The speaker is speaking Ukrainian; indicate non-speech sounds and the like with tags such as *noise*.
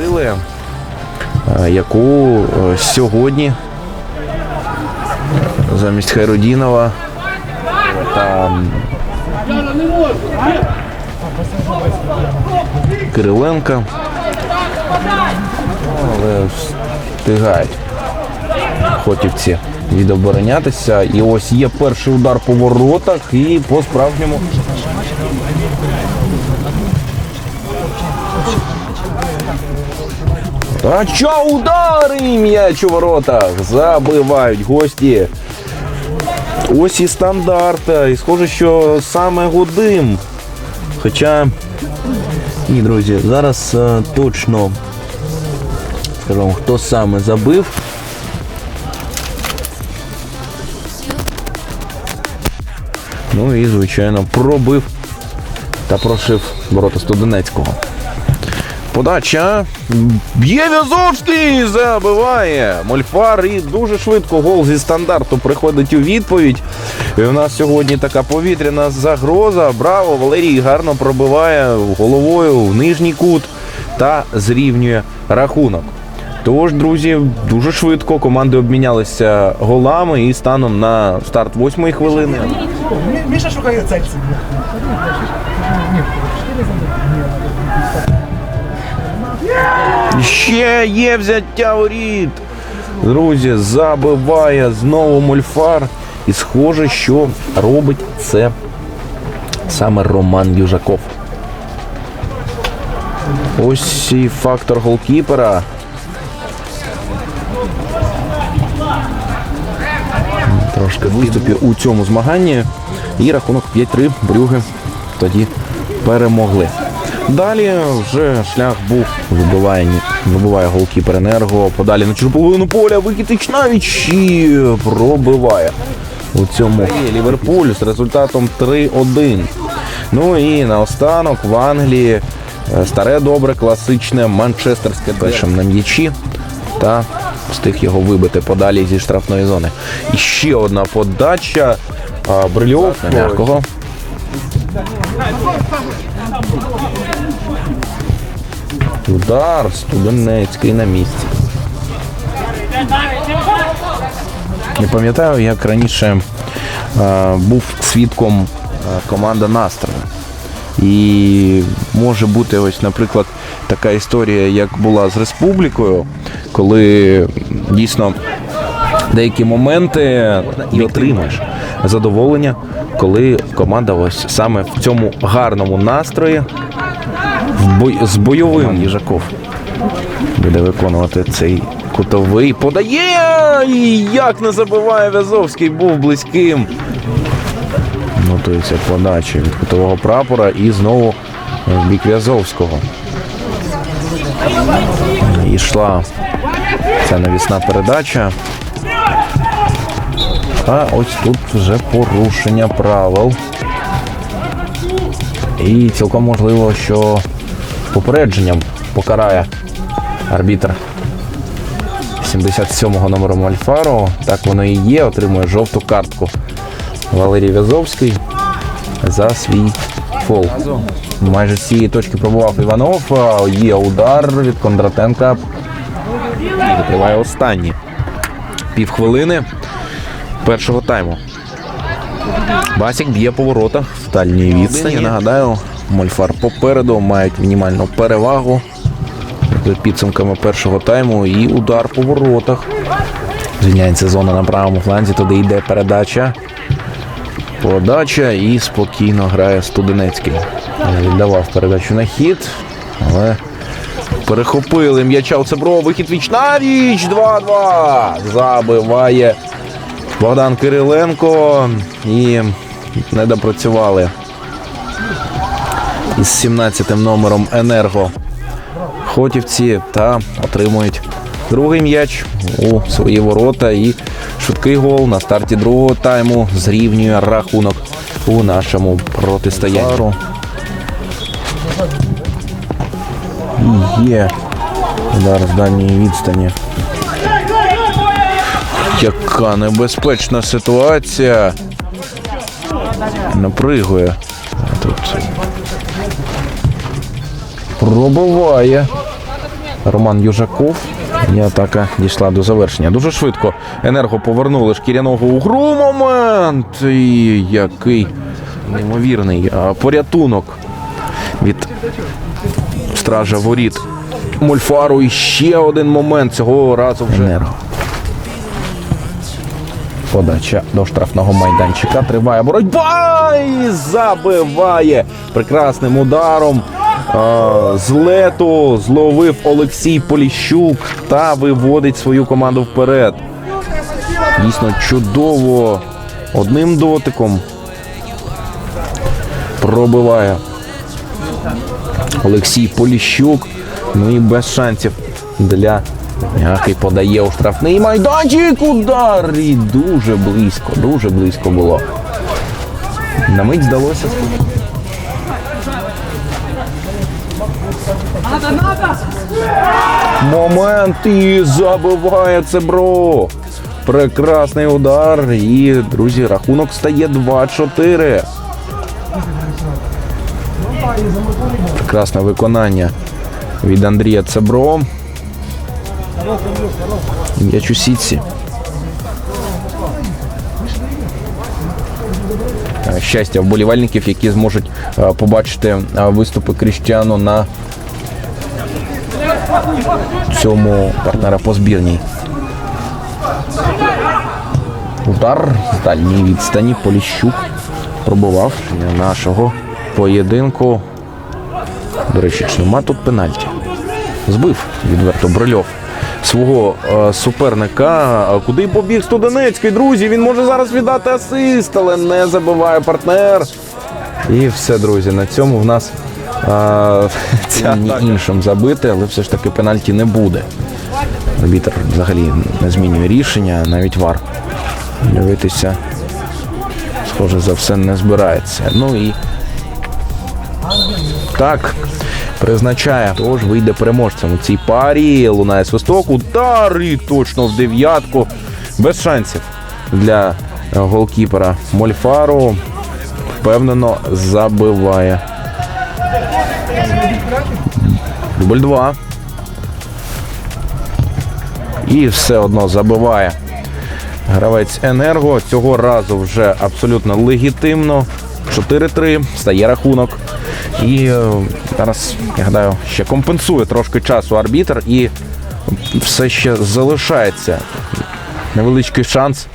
сили, е, яку е, сьогодні замість Хайрудінова та Кириленка. Але встигають хотівці відоборонятися. І ось є перший удар по воротах і по А що удари м'яч у воротах? Забивають гості. Ось і стандарт. І схоже, що саме Гудим. Хоча, ні, друзі, зараз е, точно скажу хто саме забив. Ну і, звичайно, пробив та прошив ворота Студенецького. Подача. Б'є В'язовський! Забиває. Мольфар і дуже швидко гол зі стандарту приходить у відповідь. І у нас сьогодні така повітряна загроза. Браво! Валерій гарно пробиває головою в нижній кут та зрівнює рахунок. Тож, друзі, дуже швидко команди обмінялися голами і станом на старт восьмої хвилини. Міша шукає цель Ще є взяття воріт. Друзі, забиває знову мульфар. І схоже, що робить це саме Роман Южаков. Ось і фактор голкіпера. Трошки виступів у цьому змаганні. І рахунок 5-3 Брюги тоді перемогли. Далі вже шлях був вибиває, вибиває голкіпер енерго. Подалі на чужу половину поля. Викітич навіть і пробиває у цьому Ліверпуль з результатом 3-1. Ну і наостанок в Англії е, старе добре, класичне манчестерське першим на м'ячі та встиг його вибити подалі зі штрафної зони. І ще одна подача. Брильов м'якого. Удар Студенецький на місці. Не пам'ятаю, як раніше е, був свідком е, команда настрою. І може бути ось, наприклад, така історія, як була з республікою, коли дійсно деякі моменти і отримаєш задоволення, коли команда ось саме в цьому гарному настрої бой... з бойовим Їжаков буде виконувати цей кутовий. Подає! Як не забиває В'язовський, був близьким. Готується подача від кутового прапора і знову в бік В'язовського. І йшла ця навісна передача. А ось тут вже порушення правил. І цілком можливо, що попередженням покарає арбітр 77-го номеру Мальфаро. Так воно і є, отримує жовту картку Валерій В'язовський за свій фол. Майже з цієї точки пробував Іванов. Є удар від Кондратенка. Триває останні півхвилини першого тайму. Басік б'є по воротах в дальній відстані. Нагадаю, Мольфар попереду мають мінімальну перевагу за підсумками першого тайму і удар по воротах. Звільняється зона на правому фланзі, туди йде передача. Подача і спокійно грає Студенецький. Віддавав передачу на хід, але перехопили м'яча у Цебро. Вихід віч на віч. 2-2. Забиває Богдан Кириленко і не допрацювали із 17 номером Енерго Хотівці та отримують другий м'яч у свої ворота. І швидкий гол на старті другого тайму зрівнює рахунок у нашому протистоянні. І Є удар з дальньої відстані. Яка небезпечна ситуація. Напригує. Тут пробиває. Роман Южаков. І атака дійшла до завершення. Дуже швидко енерго повернули шкіряного у гру. Момент. І який неймовірний порятунок від стража воріт. Мольфару і ще один момент цього разу вже. Енерго. Подача до штрафного майданчика. Триває боротьба і забиває прекрасним ударом. З лету зловив Олексій Поліщук та виводить свою команду вперед. Дійсно чудово. Одним дотиком пробиває Олексій Поліщук. Ну і без шансів для який подає у штрафний майданчик. Удар! І дуже близько, дуже близько було. На мить здалося. Момент і забиває Цебро. Прекрасний удар. І, друзі, рахунок стає 2-4. Прекрасне виконання від Андрія Цебро. М'яч у сітці. Щастя вболівальників, які зможуть е, побачити е, виступи Кріштіану на цьому партнера по збірній. Удар з дальньої відстані Поліщук пробував для нашого поєдинку. До речі, чи нема тут пенальті? Збив відверто Брильов свого е, суперника. Куди побіг Студенецький, друзі? Він може зараз віддати асист, але не забиває партнер. І все, друзі, на цьому в нас *laughs* ні іншим забити, але все ж таки пенальті не буде. Арбітр взагалі не змінює рішення, навіть вар. Дивитися, схоже за все, не збирається. Ну і так, призначає. Тож вийде переможцем у цій парі. Лунає свисток, удар і точно в дев'ятку. Без шансів для голкіпера Мольфару. Впевнено забиває. Дубль 2. І все одно забиває гравець Енерго. Цього разу вже абсолютно легітимно. 4-3 стає рахунок. І е, зараз, я гадаю, ще компенсує трошки часу арбітр і все ще залишається невеличкий шанс